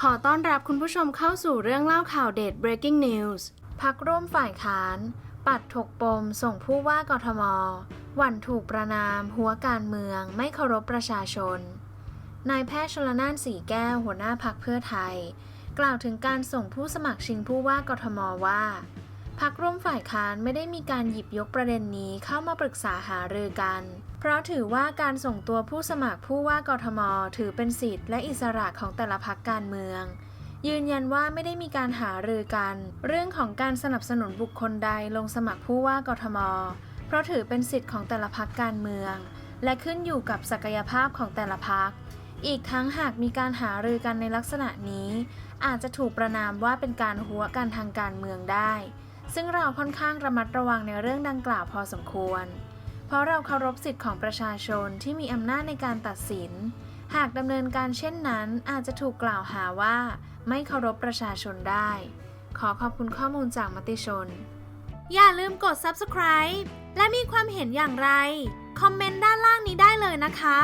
ขอต้อนรับคุณผู้ชมเข้าสู่เรื่องเล่าข่าวเด็ด breaking news พักร่วมฝ่ายค้าน ปัดถกปมส่งผู้ว่ากทม หวั่นถูกประนาม หัวการเมือง ไม่เคารพประชาชน นายแพทย์ชลนานสีแก้วหัวหน้าพักเพื่อไทย กล่าวถึงการส่งผู้สมัครชิงผู้ว่ากทมว่า พักร่วมฝ่ายค้านไม่ได้มีการหยิบยกประเด็นนี้เข้ามาปรึกษาหารือกัน เพราะถือว่าการส่งตัวผู้สมัครผู้ว่ากทม ถือเป็นสิทธิ์และอิสระของแต่ละพักการเมือง ยืนยันว่าไม่ได้มีการหารือกัน เรื่องของการสนับสนุนบุคคลใดลงสมัครผู้ว่ากทม เพราะถือเป็นสิทธิ์ของแต่ละพักการเมือง และขึ้นอยู่กับศักยภาพของแต่ละพักอีกทั้งหากมีการหารือกันในลักษณะนี้ อาจจะถูกประนามว่าเป็นการหัวกันทางการเมืองได้ ซึ่งเราค่อนข้างระมัดระวังในเรื่องดังกล่าวพอสมควร เพราะเราเคารพสิทธิ์ของประชาชนที่มีอำนาจในการตัดสิน หากดำเนินการเช่นนั้นอาจจะถูกกล่าวหาว่า ไม่เคารพประชาชนได้ ขอขอบคุณข้อมูลจากมติชน อย่าลืมกด subscribe และมีความเห็นอย่างไร คอมเมนต์ด้านล่างนี้ได้เลยนะคะ